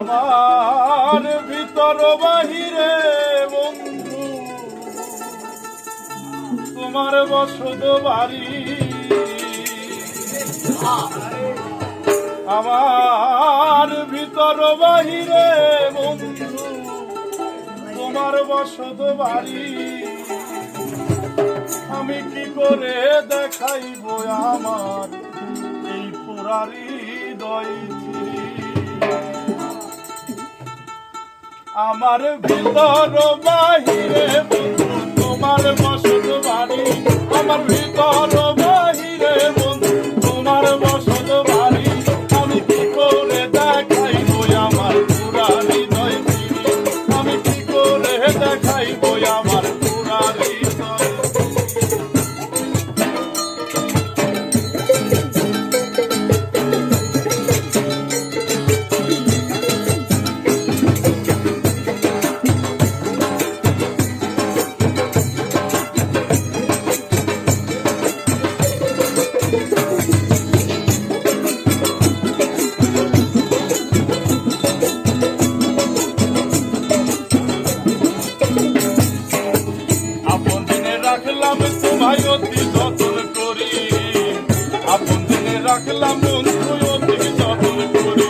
আমার ভিতর বাহিরে বন্ধু, তোমার বসত বাড়ি। আমার ভিতর বাহিরে বন্ধু, তোমার বসত বাড়ি। আমি কি করে দেখাইব আমার এই পুরারি দই আমার ভিতর বাহিরে রাখলাম তোমায় অতি যতন করি। আপন জেনে রাখলাম বন্ধু, অতি যতন করি।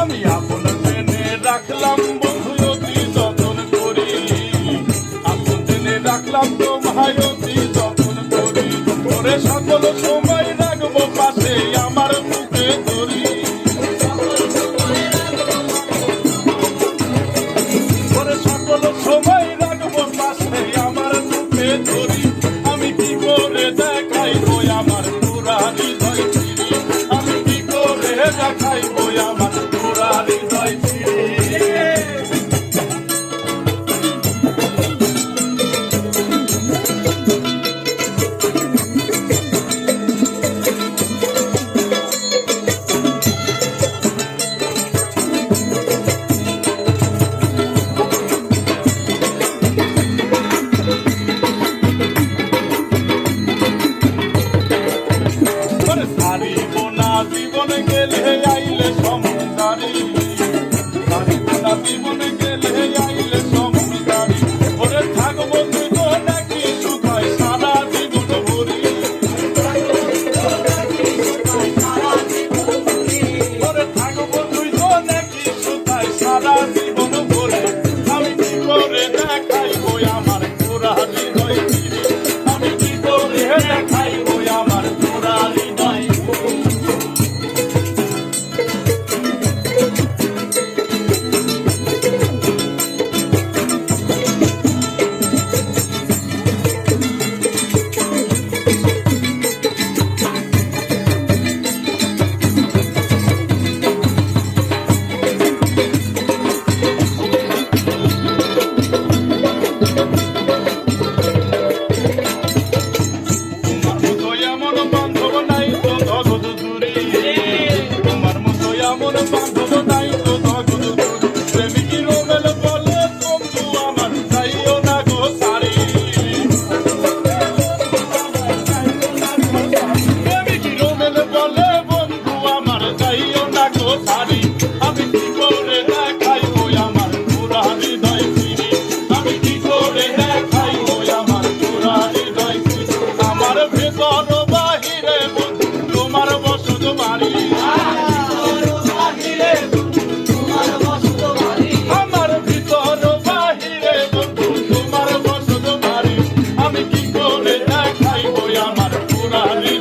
আমি আপন জেনে রাখলাম বন্ধু, অতি যতন করি। আপন জেনে রাখলাম তোমায় অতি যতন করি। ওরে সকল সময় জীবনে গেলে আইলে সংসারী সারিব না জীবনে গেলে আইলে Amém.